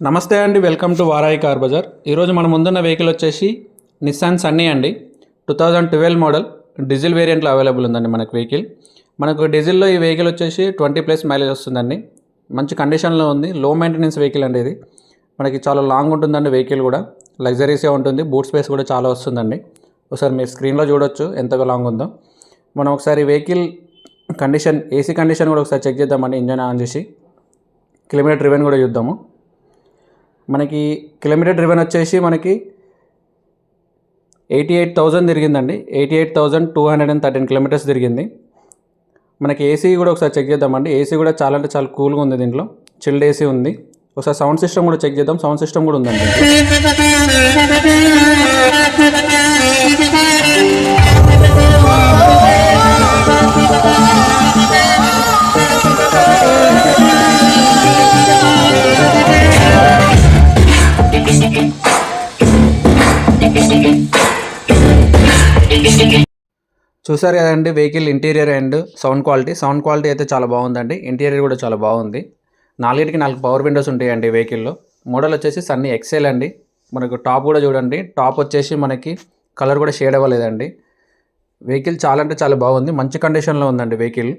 నమస్తే అండి welcome to Varai car Bazar. ఈరోజు మన ముందున్న వెహికల్ వచ్చేసి నిస్సాన్ సన్నీ అండి. Two thousand twelve model diesel వేరియంట్లో available ఉందండి మనకు వెహికల్. మనకు డీజిల్లో ఈ వెహికల్ వచ్చేసి ట్వంటీ ప్లస్ మైలేజ్ వస్తుందండి. మంచి కండిషన్లో ఉంది లో మెయింటెనెన్స్ వెహికల్ అండి ఇది. మనకి చాలా లాంగ్ ఉంటుందండి వెహికల్ కూడా. లగ్జరీసే ఉంటుంది బూట్ స్పేస్ కూడా చాలా వస్తుందండి. ఒకసారి మీరు స్క్రీన్లో చూడొచ్చు ఎంత లాంగ్ ఉందో. మనం ఒకసారి వెహికల్ కండిషన్ ఏసీ కండిషన్ కూడా ఒకసారి చెక్ చేద్దామండి ఇంజన్ ఆన్ చేసి. కిలోమీటర్ రివెన్ కూడా చూద్దాము. మనకి కిలోమీటర్ డ్రివెన్ వచ్చేసి మనకి eighty eight thousand తిరిగిందండి. Eighty eight thousand two hundred and thirteen kilometers తిరిగింది. మనకి ఏసీ కూడా ఒకసారి చెక్ చేద్దామండి. ఏసీ కూడా చాలా అంటే చాలా కూల్గా ఉంది దీంట్లో. చిల్డ్ ఏసీ ఉంది. ఒకసారి సౌండ్ సిస్టమ్ కూడా చెక్ చేద్దాం. సౌండ్ సిస్టమ్ కూడా ఉందండి. చూసారు కదండి vehicle interior and sound quality sound quality అయితే చాలా బాగుందండి. ఇంటీరియర్ కూడా చాలా బాగుంది. నాలుగింటికి నాలుగు పవర్ విండోస్ ఉంటాయండి వెహికల్లో మోడల్ వచ్చేసి సన్నీ ఎక్సెల్ అండి. మనకు టాప్ కూడా చూడండి. టాప్ వచ్చేసి మనకి కలర్ కూడా షేడ్ అవ్వలేదండి. వెహికల్ చాలా అంటే చాలా బాగుంది. మంచి కండిషన్లో ఉందండి వెహికల్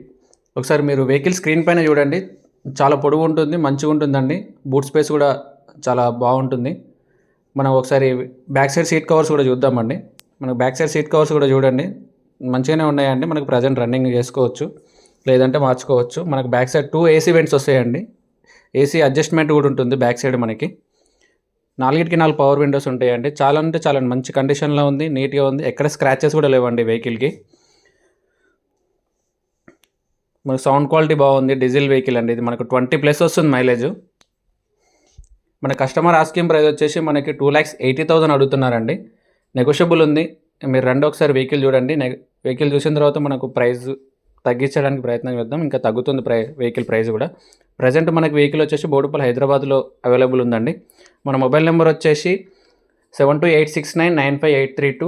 ఒకసారి మీరు వెహికల్ స్క్రీన్ పైన చూడండి. చాలా పొడుగు ఉంటుంది మంచిగా ఉంటుందండి. బూట్ స్పేస్ కూడా చాలా బాగుంటుంది. మనం ఒకసారి బ్యాక్ సైడ్ సీట్ కవర్స్ కూడా చూద్దామండి. మనకు బ్యాక్ సైడ్ సీట్ కవర్స్ కూడా చూడండి. మంచిగానే ఉన్నాయండి. మనకు ప్రజెంట్ రన్నింగ్ చేసుకోవచ్చు. లేదంటే మార్చుకోవచ్చు. మనకు back side two AC vents వస్తాయండి. ఏసీ అడ్జస్ట్మెంట్ కూడా ఉంటుంది బ్యాక్ సైడ్ మనకి. నాలుగిటికి నాలుగు పవర్ విండోస్ ఉంటాయండి. చాలా అంటే చాలా మంచి కండిషన్లో ఉంది నీట్గా ఉంది. ఎక్కడ స్క్రాచెస్ కూడా లేవండి వెహికల్కి మనకు సౌండ్ క్వాలిటీ బాగుంది. డీజిల్ వెహికల్ అండి. ఇది మనకు ట్వంటీ ప్లస్ వస్తుంది మైలేజ్ మన కస్టమర్ ఆస్కింగ్ ప్రైస్ వచ్చేసి మనకి టూ ల్యాక్స్ ఎయిటీ థౌసండ్ అడుగుతున్నారండి. నెగోషియబుల్ ఉంది. మీరు రండి ఒకసారి వెహికల్ చూడండి. వెహికల్ చూసిన తర్వాత మనకు ప్రైస్ తగ్గించడానికి ప్రయత్నం చేద్దాం. ఇంకా తగ్గుతుంది ప్రై వెహికల్ ప్రైస్ కూడా. ప్రజెంట్ మనకు వెహికల్ వచ్చేసి బోడుపల్లి హైదరాబాద్లో అవైలబుల్ ఉందండి. మన మొబైల్ నెంబర్ వచ్చేసి seven two eight six nine nine five eight three two